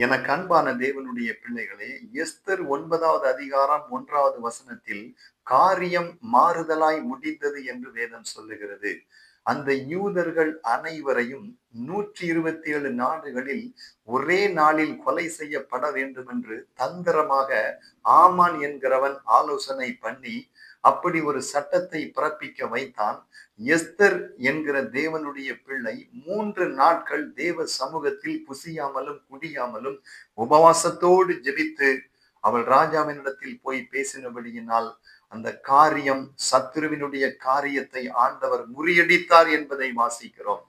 எனக்கு அன்பான தேவனுடைய பிள்ளைகளே எஸ்தர் ஒன்பதாவது அதிகாரம் ஒன்றாவது வசனத்தில் காரியம் மாறுதலாய் முடிந்தது என்று வேதம் சொல்லுகிறது. அந்த யூதர்கள் அனைவரையும் நூற்றி இருபத்தி ஏழு நாடுகளில் ஒரே நாளில் கொலை செய்யப்பட வேண்டும் என்று தந்திரமாக ஆமான் என்கிறவன் ஆலோசனை பண்ணி அப்படி ஒரு சட்டத்தை பிறப்பிக்க வைத்தான். எஸ்தர் என்கிற தேவனுடைய பிள்ளை மூன்று நாட்கள் தேவ சமூகத்தில் புசியாமலும் குடியாமலும் உபவாசத்தோடு ஜெபித்து அவள் ராஜாவினிடத்தில் போய் பேசினபடியினால் அந்த காரியம் சத்ருவினுடைய காரியத்தை ஆண்டவர் முறியடித்தார் என்பதை வாசிக்கிறோம்.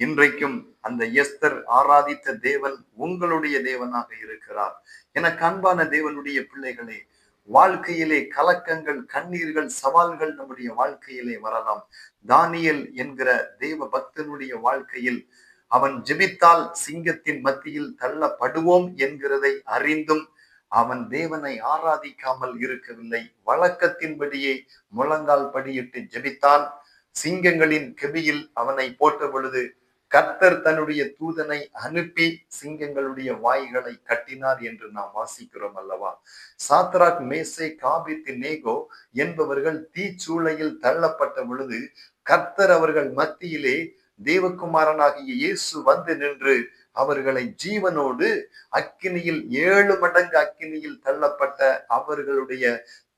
இன்றைக்கும் அந்த எஸ்தர் ஆராதித்த தேவன் உங்களுடைய தேவனாக இருக்கிறார். என கண்பான தேவனுடைய பிள்ளைகளே வாழ்க்கையிலே கலக்கங்கள் கண்ணீர்கள் சவால்கள் நம்முடைய வாழ்க்கையிலே வரலாம். தானியல் என்கிற தேவ பக்தனுடைய வாழ்க்கையில் அவன் ஜெபித்தால் சிங்கத்தின் மத்தியில் தள்ளப்படுவோம் என்கிறதை அறிந்தும் அவன் தேவனை ஆராதிக்காமல் இருக்கவில்லை. வழக்கத்தின்படியே முழங்கால் படியிட்டு ஜெபித்தான். சிங்கங்களின் கெபியில் அவனை போட்ட பொழுது கர்த்தர் தன்னுடைய தூதனை அனுப்பி சிங்கங்களுடைய வாய்களை கட்டினார் என்று நாம் வாசிக்கிறோம் அல்லவா? சாத்ராக் மேசே காபித்து நேகோ என்பவர்கள் தீச்சூளையில் தள்ளப்பட்ட பொழுது கர்த்தர் அவர்கள் மத்தியிலே தேவகுமாரனாகிய இயேசு வந்து நின்று அவர்களை ஜீவனோடு அக்கினியில் ஏழு மடங்கு அக்கினியில் தள்ளப்பட்ட அவர்களுடைய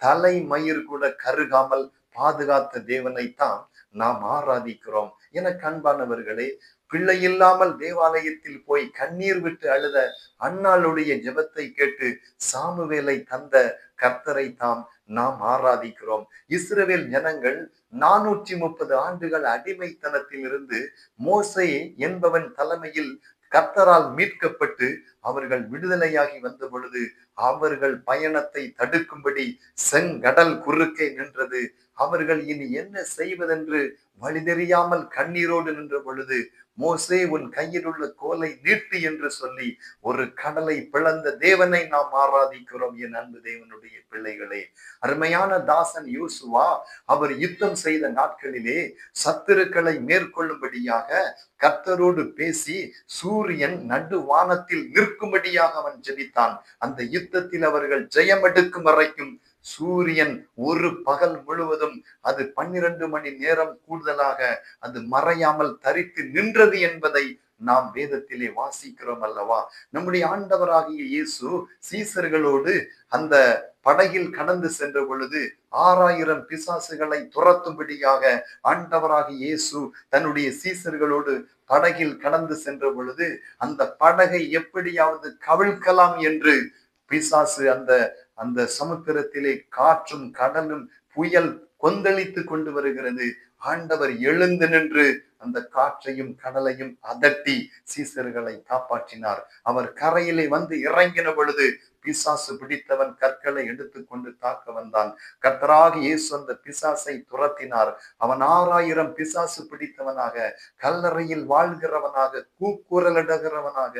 தலைமயிர் கூட கருகாமல் பாதுகாத்த தேவனைத்தான் நாம் ஆராதிக்கிறோம். என கண்பானவர்களே பிள்ளை இல்லாமல் தேவாலயத்தில் போய் கண்ணீர் விட்டு அழுத அண்ணாளுடைய ஜெபத்தை கேட்டு சாமுவேலை தந்த கர்த்தரை தாம் நாம் ஆராதிக்கிறோம். இஸ்ரேல் ஜனங்கள் நானூற்றி முப்பது ஆண்டுகள் அடிமைத்தனத்தில் இருந்து மோசை என்பவன் தலைமையில் கத்தரால் மீட்கப்பட்டு அவர்கள் விடுதலையாகி வந்த பொழுது அவர்கள் பயணத்தை தடுக்கும்படி செங்கடல் குறுக்கே நின்றது. அவர்கள் இனி என்ன செய்வதென்று வழி தெரியாமல் கண்ணீரோடு நின்ற பொழுது மோசே உன் கையில் உள்ள கோலை நீட்டு என்று சொல்லி ஒரு கடலை பிளந்த தேவனை நாம் ஆராதிக்கிறோம் என் அன்பு தேவனுடைய பிள்ளைகளே. அருமையான தாசன் யூசுவா அவர் யுத்தம் செய்த நாட்களிலே சத்துருக்களை மேற்கொள்ளும்படியாக கர்த்தரோடு பேசி சூரியன் நடு வானத்தில் நிற்கும்படியாக அவன் ஜெபித்தான். அந்த யுத்தத்தில் அவர்கள் ஜெயம் எடுக்கும் வரைக்கும் சூரியன் ஒரு பகல் முழுவதும் அது பன்னிரண்டு மணி நேரம் கூடுதலாக அது மறையாமல் தரித்து நின்றது என்பதை நாம் வேதத்திலே வாசிக்கிறோம் அல்லவா? நம்முடைய ஆண்டவராகிய இயேசு சீசர்களோடு அந்த படகில் கடந்து சென்ற பொழுது ஆறாயிரம் பிசாசுகளை துரத்தும்படியாக ஆண்டவராக இயேசு தன்னுடைய சீசர்களோடு படகில் கடந்து சென்ற பொழுது அந்த படகை எப்படியாவது கவிழ்க்கலாம் என்று பிசாசு அந்த அந்த சமுத்திரத்திலே காற்றும் கடலும் புயல் கொந்தளித்து கொண்டு வருகிறது. ஆண்டவர் எழுந்து நின்று அந்த காற்றையும் கடலையும் அதட்டி சீசர்களை காப்பாற்றினார். அவர் கரையிலே வந்து இறங்கின பொழுது பிசாசு பிடித்தவன் கற்களை எடுத்துக்கொண்டு தாக்க வந்தான். கர்த்தராக இயேசு அந்த பிசாசை துரத்தினார். அவன் ஆறாயிரம் பிசாசு பிடித்தவனாக கல்லறையில் வாழ்கிறவனாக கூக்குரலிடுகிறவனாக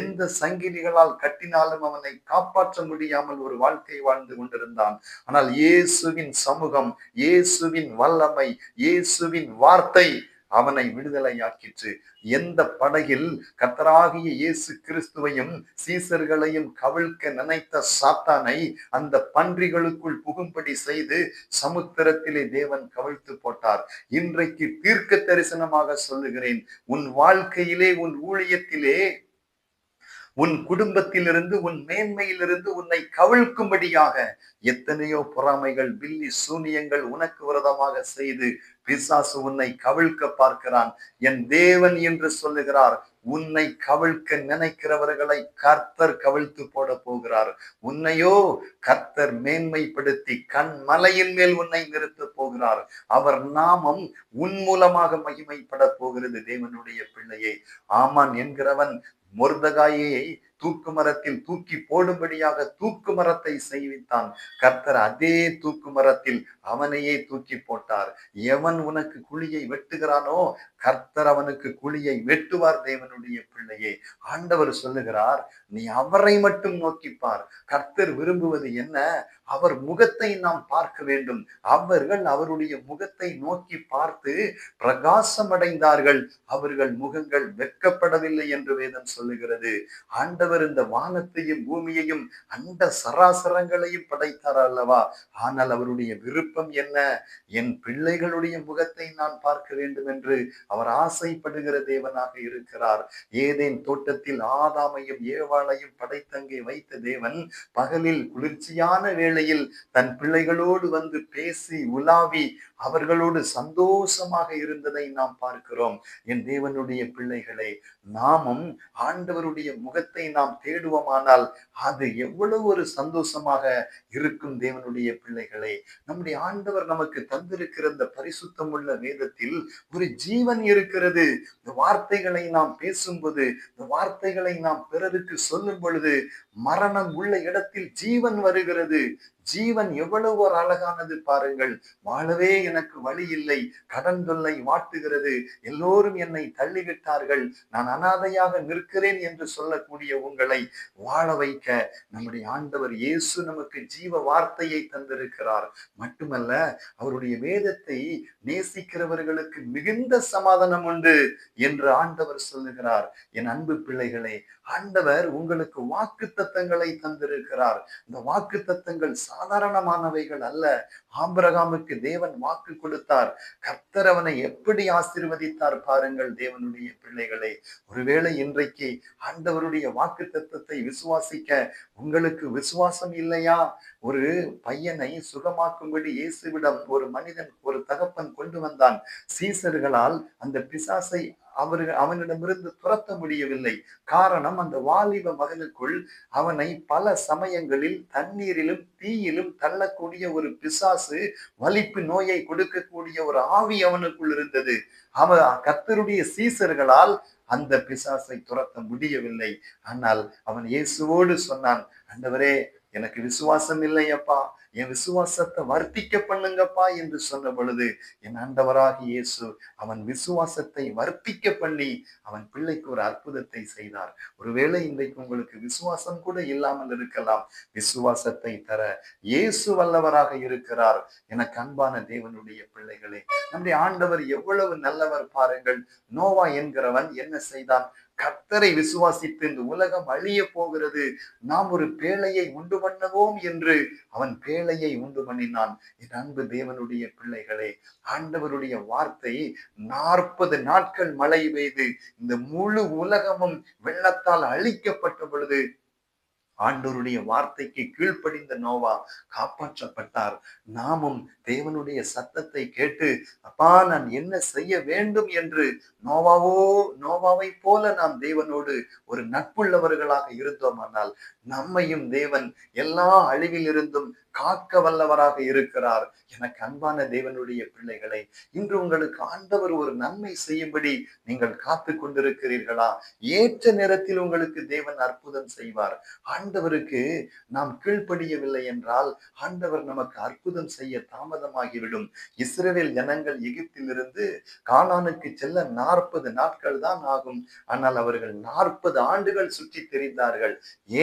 எந்த சங்கிலிகளால் கட்டினாலும் அவனை காப்பாற்ற முடியாமல் ஒரு வாழ்க்கை வாழ்ந்து கொண்டிருந்தான். ஆனால் இயேசுவின் சமூகம் இயேசுவின் வல்லமை இயேசுவின் வார்த்தை அவனை விடுதலையாக்கிற்று. எந்த படகில் கத்தராகிய இயேசு கிறிஸ்துவையும் சீசர்களையும் கவிழ்க்க நினைத்த சாத்தானை அந்த பன்றிகளுக்குள் புகும்படி செய்து சமுத்திரத்திலே தேவன் கவிழ்த்து போட்டார். இன்றைக்கு தீர்க்க தரிசனமாக சொல்லுகிறேன் உன் வாழ்க்கையிலே உன் ஊழியத்திலே உன் குடும்பத்திலிருந்து உன் மேன்மையிலிருந்து உன்னை கவிழ்க்கும்படியாக எத்தனையோ பொறாமைகள் வில்லி சூனியங்கள் உனக்கு விரதமாக செய்து பிசாசு உன்னை கவிழ்க்க பார்க்கிறான். என் தேவன் என்று சொல்லுகிறார் உன்னை கவிழ்க்க நினைக்கிறவர்களை கர்த்தர் கவிழ்த்து போட போகிறார். உன்னையோ கர்த்தர் மேன்மைப்படுத்தி கண் மலையின் மேல் உன்னை நிறுத்த போகிறார். அவர் நாமம் உன் மூலமாக மகிமைப்பட போகிறது தேவனுடைய பிள்ளையை. ஆமான் என்கிறவன் முருதகாயை தூக்கு மரத்தில் தூக்கி போடும்படியாக தூக்கு மரத்தை செய்வித்தான். கர்த்தர் அதே தூக்கு மரத்தில் அவனையே தூக்கி போட்டார். எவன் உனக்கு குழியை வெட்டுகிறானோ கர்த்தர் அவனுக்கு குழியை வெட்டுவார் தேவனுடைய பிள்ளையே. ஆண்டவர் சொல்லுகிறார் நீ அவரை மட்டும் நோக்கிப்பார் கர்த்தர் விரும்புவது என்ன? அவர் முகத்தை நாம் பார்க்க வேண்டும். அவர்கள் அவருடைய முகத்தை நோக்கி பார்த்து பிரகாசம் அடைந்தார்கள் அவர்கள் முகங்கள் வெட்கப்படவில்லை என்று வேதம் சொல்லுகிறது. ஆண்டவர் ஆண்டவர் இந்த வானத்தையும் பூமியையும் அண்ட சராசரங்களையும் படைத்தார் அல்லவா? ஆனால் அவருடைய விருப்பம் என்ன? என் பிள்ளைகளுடைய முகத்தை நான் பார்க்க வேண்டும் என்று அவர் ஆசைப்படுகிற தேவனாக இருக்கிறார். ஏதேன் தோட்டத்தில் ஆதாமையும் ஏவாளையும் படைத்தங்கே வைத்த தேவன் பகலில் குளிர்ச்சியான வேளையில் தன் பிள்ளைகளோடு வந்து பேசி உலாவி அவர்களோடு சந்தோஷமாக இருந்ததை நாம் பார்க்கிறோம். என் தேவனுடைய பிள்ளைகளை நாமும் ஆண்டவருடைய முகத்தை நாம் தேடுவோமானால் அது எவ்வளவு ஒரு சந்தோஷமாக இருக்கும் தேவனுடைய பிள்ளைகளே. நம்முடைய ஆண்டவர் நமக்கு தந்திருக்கிற இந்த பரிசுத்தம் உள்ள வேதத்தில் ஒரு ஜீவன் இருக்கிறது. இந்த வார்த்தைகளை நாம் பேசும்போது இந்த வார்த்தைகளை நாம் பிறருக்கு சொல்லும் பொழுது மரணம் உள்ள இடத்தில் ஜீவன் வருகிறது. ஜீவன் எவ்வளவு ஒரு அழகானது பாருங்கள். வாழவே எனக்கு வழி இல்லை. கடன் தொல்லை வாட்டுகிறது எல்லோரும் என்னை தள்ளிவிட்டார்கள். நான் அனாதையாக நிற்கிறேன் என்று சொல்லக்கூடிய உங்களை வாழ வைக்க நம்முடைய ஆண்டவர் இயேசு நமக்கு ஜீவ வார்த்தையை தந்திருக்கிறார். மட்டுமல்ல அவருடைய வேதத்தை நேசிக்கிறவர்களுக்கு மிகுந்த சமாதானம் உண்டு என்று ஆண்டவர் சொல்லுகிறார். என் அன்பு பிள்ளைகளே ஆண்டவர் உங்களுக்கு வாக்கு தத்தங்களை தந்திருக்கிறார். இந்த வாக்கு தத்தங்கள் சாதாரணமானவைகள் அல்ல. ஆபிரகாமுக்கு தேவன் வாக்கு கொடுத்தார். கர்த்தர் அவனை எப்படி ஆசீர்வதித்தார் பாருங்கள் தேவனுடைய பிள்ளைகளை. ஒருவேளை இன்றைக்கு ஆண்டவருடைய வாக்கு தத்தத்தை விசுவாசிக்க உங்களுக்கு விசுவாசம் இல்லையா? ஒரு பையனை சுகமாக்கும்படி இயேசுவிடம் ஒரு மனிதன் ஒரு தகப்பன் கொண்டு வந்தான். சீசர்களால் அந்த பிசாசை அவர்கள் அவனிடமிருந்து துரத்த முடியவில்லை. காரணம் அந்த வாலிப மகனுக்குள் அவனை பல சமயங்களில் தண்ணீரிலும் தீயிலும் தள்ளக்கூடிய ஒரு பிசாசு வலிப்பு நோயை கொடுக்கக்கூடிய ஒரு ஆவி அவனுக்குள் இருந்தது. அவன் கத்தருடைய சீசர்களால் அந்த பிசாசை துரத்த முடியவில்லை. ஆனால் அவன் இயேசுவோடு சொன்னான் அந்தவரே எனக்கு விசுவாசம் இல்லை அப்பா என் விசுவாசத்தை வர்த்திக்க பண்ணுங்கப்பா என்று சொன்ன பொழுது என் ஆண்டவராக இயேசு அவன் விசுவாசத்தை வர்த்திக்க பண்ணி அவன் பிள்ளைக்கு ஒரு அற்புதத்தை செய்தார். ஒருவேளை இன்றைக்கு உங்களுக்கு விசுவாசம் கூட இல்லாமல் இருக்கலாம். விசுவாசத்தை தர இயேசு வல்லவராக இருக்கிறார் என கண்பான தேவனுடைய பிள்ளைகளே. நம்முடைய ஆண்டவர் எவ்வளவு நல்லவர் பாருங்கள். நோவா என்கிறவன் என்ன செய்தான்? கர்த்தரை விசுவாசித்து இந்த உலகம் அழிய போகிறது. நாம் ஒரு பேழையை உண்டு பண்ணவோம் என்று அவன் பேழையை உண்டு பண்ணினான். என் அன்பு தேவனுடைய பிள்ளைகளே ஆண்டவருடைய வார்த்தை நாற்பது நாட்கள் மழை பெய்து இந்த முழு உலகமும் வெள்ளத்தால் அழிக்கப்பட்ட பொழுது ஆண்டோருடைய வார்த்தைக்கு கீழ்ப்படிந்த நோவா காப்பாற்றப்பட்டார். நாமும் தேவனுடைய சத்தத்தை கேட்டு அப்பா நான் என்ன செய்ய வேண்டும்? என்று நோவாவோ நோவாவை போல நாம் தேவனோடு ஒரு நட்புள்ளவர்களாக இருந்தோமானால் நம்மையும் தேவன் எல்லா அழிவிலிருந்தும் காக்க வல்லவராக இருக்கிறார். எனக்கு அன்பான தேவனுடைய பிள்ளைகளை இன்று உங்களுக்கு ஆண்டவர் ஒரு நன்மை செய்யும்படி நீங்கள் காத்து கொண்டிருக்கிறீர்களா? ஏற்ற நேரத்தில் உங்களுக்கு தேவன் அற்புதம் செய்வார். ஆண்டவருக்கு நாம் கீழ்ப்படியவில்லை என்றால் ஆண்டவர் நமக்கு அற்புதம் செய்ய தாமதமாகிவிடும். இஸ்ரேல் ஜனங்கள் எகிப்திலிருந்து கானானுக்கு செல்ல நாற்பது நாட்கள் தான் ஆகும். ஆனால் அவர்கள் நாற்பது ஆண்டுகள் சுற்றி தெரிந்தார்கள்.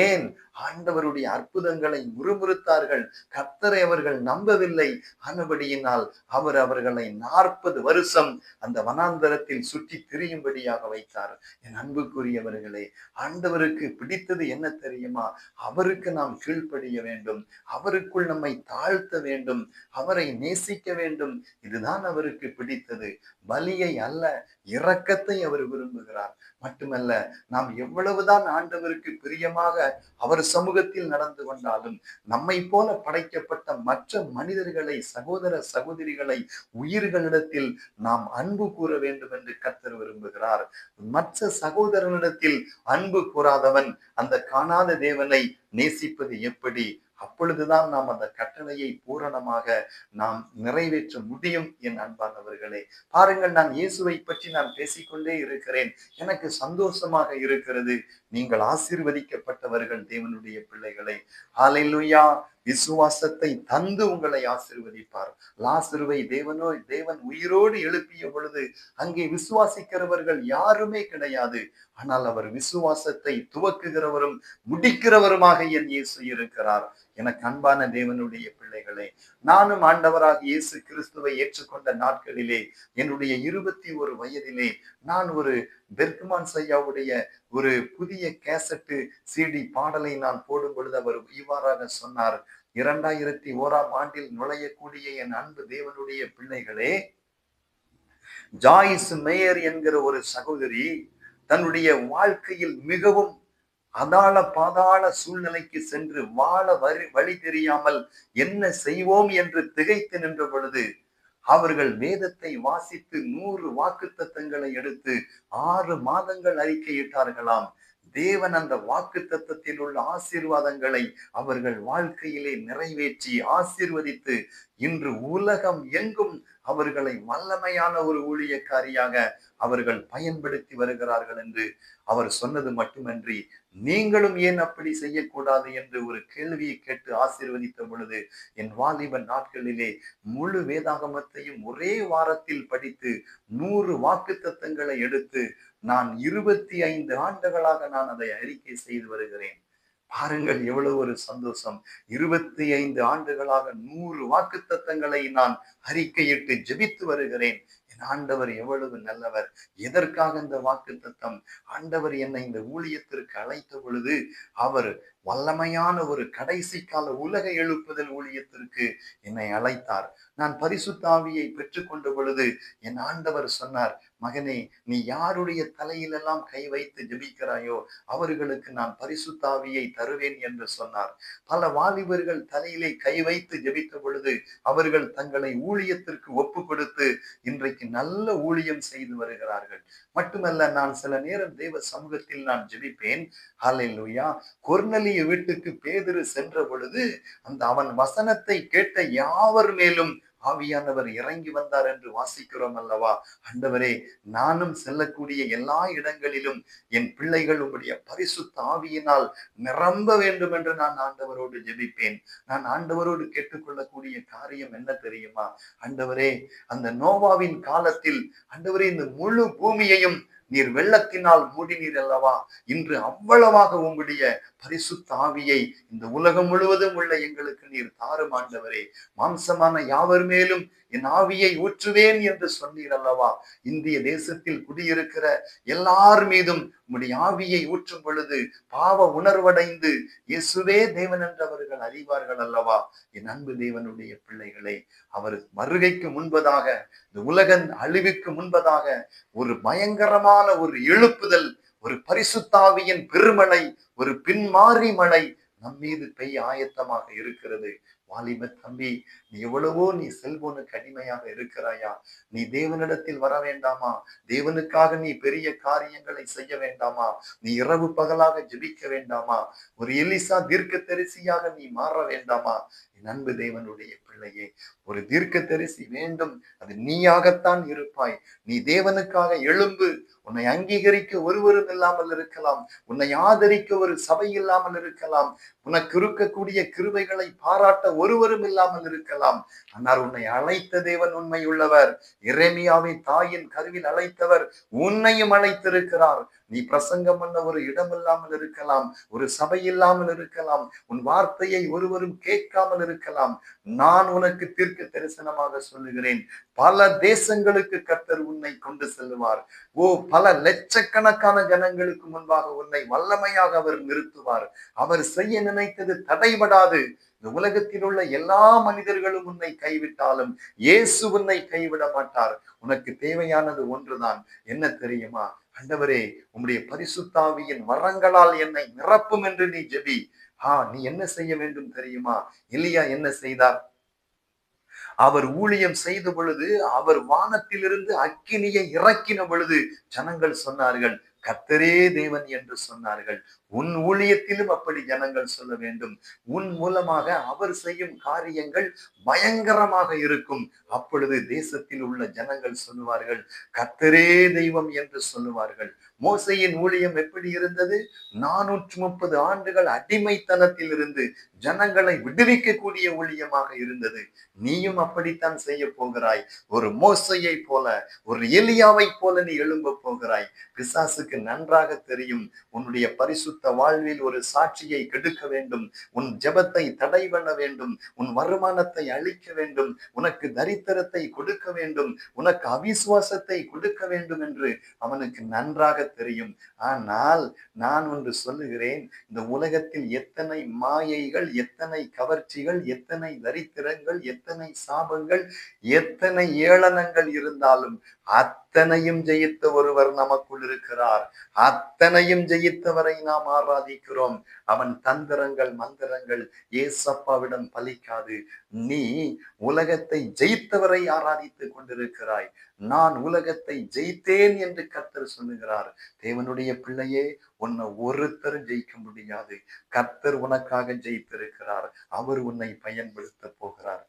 ஏன்? ஆண்டவருடைய அற்புதங்களை முறுமுறுத்தார்கள். கர்த்தரை அவர்கள் நம்பவில்லை. ஆனபடியினால் அவர் அவர்களை நாற்பது வருஷம் அந்த வனாந்தரத்தில் சுற்றி திரியும்படியாக வைத்தார். என் அன்புக்குரியவர்களே ஆண்டவருக்கு பிடித்தது என்ன தெரியுமா? அவருக்கு நாம் கீழ்ப்படிய வேண்டும். அவருக்குள் நம்மை தாழ்த்த வேண்டும். அவரை நேசிக்க வேண்டும். இதுதான் அவருக்கு பிடித்தது. பலியை அல்ல இரக்கத்தை அவர் விரும்புகிறார். மட்டுமல்ல நாம் எவ்வளவுதான் ஆண்டவருக்கு பிரியமாக அவர் சமூகத்தில் நடந்து கொண்டாலும் நம்மை போல படைக்கப்பட்ட மற்ற மனிதர்களை சகோதர சகோதரிகளை உயிர்களிடத்தில் நாம் அன்பு கூற வேண்டும் என்று கத்தர் விரும்புகிறார். மற்ற சகோதரனிடத்தில் அன்பு கூறாதவன் அந்த காணாத தேவனை நேசிப்பது எப்படி? அப்பொழுதுதான் நாம் அந்த கட்டளையை பூரணமாக நாம் நிறைவேற்ற முடியும் என் அன்பானவர்களே. பாருங்கள் நான் இயேசுவை பற்றி நான் பேசிக்கொண்டே இருக்கிறேன். எனக்கு சந்தோஷமாக இருக்கிறது. நீங்கள் ஆசீர்வதிக்கப்பட்டவர்கள் தேவனுடைய பிள்ளைகளை. ஹalleluya விசுவாசத்தை தந்து உங்களை ஆசிர்வதிப்பார். லாசருவை தேவனோ தேவன் உயிரோடு எழுப்பிய பொழுது அங்கே விசுவாசிக்கிறவர்கள் யாருமே கிடையாது. ஆனால் அவர் விசுவாசத்தை துவக்குகிறவரும் முடிக்கிறவருமாக என் இயேசு இருக்கிறார். எனக்கு அன்பான தேவனுடைய பிள்ளைகளே நானும் ஆண்டவராக இயேசு கிறிஸ்துவை ஏற்றுக்கொண்ட நாட்களிலே என்னுடைய இருபத்தி ஒரு வயதிலே நான் ஒரு பெர்குமான் சையாவுடைய ஒரு புதிய கேசட்டு சிடி பாடலை நான் போடும் பொழுது அவர் இவ்வாறாக சொன்னார் இரண்டாயிரத்தி ஓராம் ஆண்டில் நுழையக்கூடிய என் அன்பு தேவனுடைய பிள்ளைகளே ஜாயிஸ் மேயர் என்கிற ஒரு சகோதரி தன்னுடைய வாழ்க்கையில் மிகவும் அதாள பாதாள சூழ்நிலைக்கு சென்று வாழ வரி வழி தெரியாமல் என்ன செய்வோம் என்று திகைத்து நின்ற பொழுது அவர்கள் வேதத்தை வாசித்து நூறு வாக்குத்தத்தங்களை எடுத்து ஆறு மாதங்கள் அறிக்கையிட்டார்களாம். தேவன் அந்த வாக்கு தத்தத்தில் உள்ள ஆசீர்வாதங்களை அவர்கள் வாழ்க்கையிலே நிறைவேற்றி ஆசீர்வதித்து இன்று உலகம் எங்கும் அவர்களை வல்லமையான ஒரு ஊழியக்காரியாக அவர்கள் பயன்படுத்தி வருகிறார்கள் என்று அவர் சொன்னது மட்டுமன்றி நீங்களும் ஏன் அப்படி செய்யக்கூடாது என்று ஒரு கேள்வியை கேட்டு ஆசீர்வதித்த பொழுது என் வாலிப நாட்களிலே முழு வேதாகமத்தையும் ஒரே வாரத்தில் படித்து நூறு வாக்கு தத்தங்களை எடுத்து நான் இருபத்தி ஐந்து ஆண்டுகளாக நான் அதை அறிக்கை செய்து வருகிறேன். பாருங்கள் எவ்வளவு ஒரு சந்தோஷம். இருபத்தி ஐந்து ஆண்டுகளாக நூறு வாக்கு தத்தங்களை நான் அறிக்கையிட்டு ஜெபித்து வருகிறேன். என் ஆண்டவர் எவ்வளவு நல்லவர். எதற்காக இந்த வாக்கு தத்தம் ஆண்டவர் என்னை இந்த ஊழியத்திற்கு அழைத்த பொழுது அவர் வல்லமையான ஒரு கடைசி கால உலக எழுப்புதல் ஊழியத்திற்கு என்னை அழைத்தார். நான் பரிசுத்தாவியை பெற்றுக்கொண்ட பொழுது என் ஆண்டவர் சொன்னார் மகனே நீ யாருடைய தலையிலெல்லாம் கை வைத்து ஜெபிக்கிறாயோ அவர்களுக்கு நான் பரிசுத்தாவியை தருவேன் என்று சொன்னார். பல வாலிபர்கள் தலையிலே கை வைத்து ஜெபித்த பொழுது அவர்கள் தங்களை ஊழியத்திற்கு ஒப்பு கொடுத்து இன்றைக்கு நல்ல ஊழியம் செய்து வருகிறார்கள். மட்டுமல்ல நான் சில நேரம் தேவ சமூகத்தில் நான் ஜெபிப்பேன். ஹalleluya. கொர்னலிய வீட்டுக்கு பேதிரு சென்ற பொழுது அந்த அவன் வசனத்தை கேட்ட யாவர் மேலும் ஆவியானவர் இறங்கி வந்தார் என்று வாசிக்கிறோம் அல்லவா? அண்டவரே நானும் செல்லக்கூடிய எல்லா இடங்களிலும் என் பிள்ளைகள் உங்களுடைய பரிசுத்த ஆவியினால் நிரம்ப வேண்டும் என்று நான் ஆண்டவரோடு ஜெபிப்பேன். நான் ஆண்டவரோடு கேட்டுக்கொள்ளக்கூடிய காரியம் என்ன தெரியுமா? ஆண்டவரே அந்த நோவாவின் காலத்தில் ஆண்டவரே இந்த முழு பூமியையும் நீர் வெள்ளத்தினால் மூடினீர் அல்லவா? இன்று அவ்வளவாக உங்களுடைய பரிசுத்த ஆவியை இந்த உலகம் முழுவதும் உள்ள எங்களுக்கு நீர் தாரும் ஆண்டவரே மாம்சமான யாவர் மேலும் என் ஆவியை ஊற்றுவேன் என்று சொன்னீர் அல்லவா? இந்திய தேசத்தில் குடியிருக்கிற எல்லார் மீதும் உம்முடைய ஆவியை ஊற்றும் பொழுது பாவ உணர்வடைந்து இயேசுவே தேவன் என்றவர்கள் அறிவார்கள் அல்லவா? என் அன்பு தேவனுடைய பிள்ளைகளை அவர் வருகைக்கு முன்பதாக இந்த உலகன் அழிவுக்கு முன்பதாக ஒரு பயங்கரமான ஒரு எழுப்புதல் ஒரு பரிசுத்தாவியின் பெருமழை ஒரு பின்மாறி மழை நம்மீது பெய்ய ஆயத்தமாக இருக்கிறது. வாலிப தம்பி நீ எவ்வளவோ நீ செல்போனுக்கு அடிமையாக இருக்கிறாயா? நீ தேவனிடத்தில் வர வேண்டாமா? தேவனுக்காக நீ பெரிய காரியங்களை செய்ய வேண்டாமா? நீ இரவு பகலாக ஜெபிக்க வேண்டாமா? ஒரு எலிசா தீர்க்க தரிசியாக நீ மாற வேண்டாமா? என் அன்பு தேவனுடைய பிள்ளையே ஒரு தீர்க்க தரிசி வேண்டும். அது நீயாகத்தான் இருப்பாய். நீ தேவனுக்காக எழும்பு. உன்னை அங்கீகரிக்க ஒருவரும் இல்லாமல் இருக்கலாம். உன்னை ஆதரிக்க ஒரு சபை இல்லாமல் இருக்கலாம். உனக்கு இருக்கக்கூடிய கிருபைகளை பாராட்ட ஒருவரும் இல்லாமல் இருக்கலாம். ஆனால் உன்னை அழைத்த தேவன் உண்மையுள்ளவர். இறைமியாவை தாயின் கருவில் அழைத்தவர் உன்னையும் அழைத்திருக்கிறார். நீ பிரசங்கம் பண்ண ஒரு இடம் இல்லாமல் இருக்கலாம் ஒரு சபை இல்லாமல் இருக்கலாம் உன் வார்த்தையை ஒருவரும் கேட்காமல் இருக்கலாம். நான் உனக்கு தீர்க்க தரிசனமாக சொல்லுகிறேன். பல தேசங்களுக்கு கர்த்தர் உன்னை கொண்டு செல்லுவார். ஓ பல லட்சக்கணக்கான ஜனங்களுக்கு முன்பாக உன்னை வல்லமையாக அவர் நிறுத்துவார். அவர் செய்ய நினைத்தது தடைபடாது. இந்த உலகத்தில் உள்ள எல்லா மனிதர்களும் உன்னை கைவிட்டாலும் இயேசு உன்னை கைவிட மாட்டார். உனக்கு தேவையானது ஒன்றுதான். என்ன தெரியுமா? ஆண்டவரே உம்முடைய பரிசுத்தாவியின் மரங்களால் என்னை நிரப்பும் என்று நீ ஜெபி. ஆ நீ என்ன செய்ய வேண்டும் தெரியுமா? எலியா என்ன செய்தார்? அவர் ஊழியம் செய்த பொழுது அவர் வானத்திலிருந்து அக்கினியை இறக்கின பொழுது ஜனங்கள் சொன்னார்கள் கத்தரே தேவன் என்று சொன்னார்கள். உன் ஊழியத்திலும் அப்படி ஜனங்கள் சொல்ல வேண்டும். உன் மூலமாக அவர் செய்யும் காரியங்கள் பயங்கரமாக இருக்கும். அப்பொழுது தேசத்தில் உள்ள ஜனங்கள் சொல்லுவார்கள் கத்தரே தெய்வம் என்று சொல்லுவார்கள். மோசையின் ஊழியம் எப்படி இருந்தது? நானூற்று முப்பது ஆண்டுகள் அடிமைத்தனத்தில் இருந்து ஜனங்களை விடுவிக்கக்கூடிய ஊழியமாக இருந்தது. நீயும் அப்படித்தான் செய்ய போகிறாய். ஒரு மோசையை போல ஒரு எலியாவை போல நீ எழும்ப போகிறாய். பிசாசுக்கு நன்றாக தெரியும். உன்னுடைய பரிசுத்த வாழ்வில் ஒரு சாட்சியை கெடுக்க வேண்டும். உன் ஜெபத்தை தடை பண்ண வேண்டும். உன் வருமானத்தை அழிக்க வேண்டும். உனக்கு தரித்திரத்தை கொடுக்க வேண்டும். உனக்கு அவிசுவாசத்தை கொடுக்க வேண்டும் என்று அவனுக்கு நன்றாக தெரியும். ஆனால் நான் ஒன்று சொல்லுகிறேன். இந்த உலகத்தில் எத்தனை மாயைகள் எத்தனை கவர்ச்சிகள் எத்தனை தரித்திரங்கள் எத்தனை சாபங்கள் எத்தனை ஏளனங்கள் இருந்தாலும் அத்தனையும் ஜெயித்த ஒருவர் நமக்குள் இருக்கிறார். அத்தனையும் ஜெயித்தவரை நாம் ஆராதிக்கிறோம். அவன் தந்திரங்கள் மந்திரங்கள் ஏசப்பாவிடம் பலிக்காது. நீ உலகத்தை ஜெயித்தவரை ஆராதித்துக் கொண்டிருக்கிறாய். நான் உலகத்தை ஜெயித்தேன் என்று கர்த்தர் சொல்லுகிறார். தேவனுடைய பிள்ளையே உன்னை ஒருத்தரும் ஜெயிக்க முடியாது. கர்த்தர் உனக்காக ஜெயித்திருக்கிறார். அவர் உன்னை பயன்படுத்த போகிறார்.